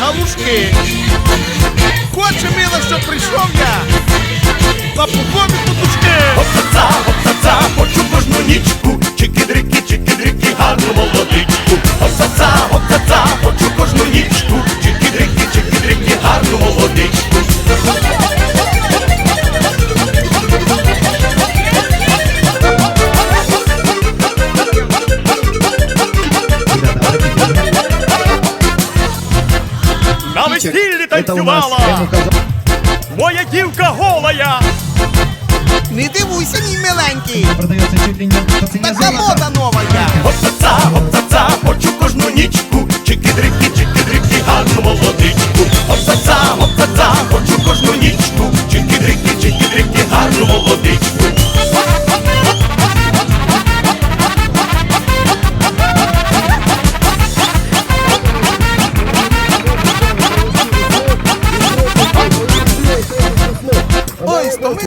галушки. Хоче мила, щоб прийшов я. Лапухові по Оптаца, На весіллі Это танцювала моя дівка голая. Не дивуйся, мій миленький. Продається чуть ли не Така мода нова я. Оптаца, оптаца, хочу кожну нічку, Tome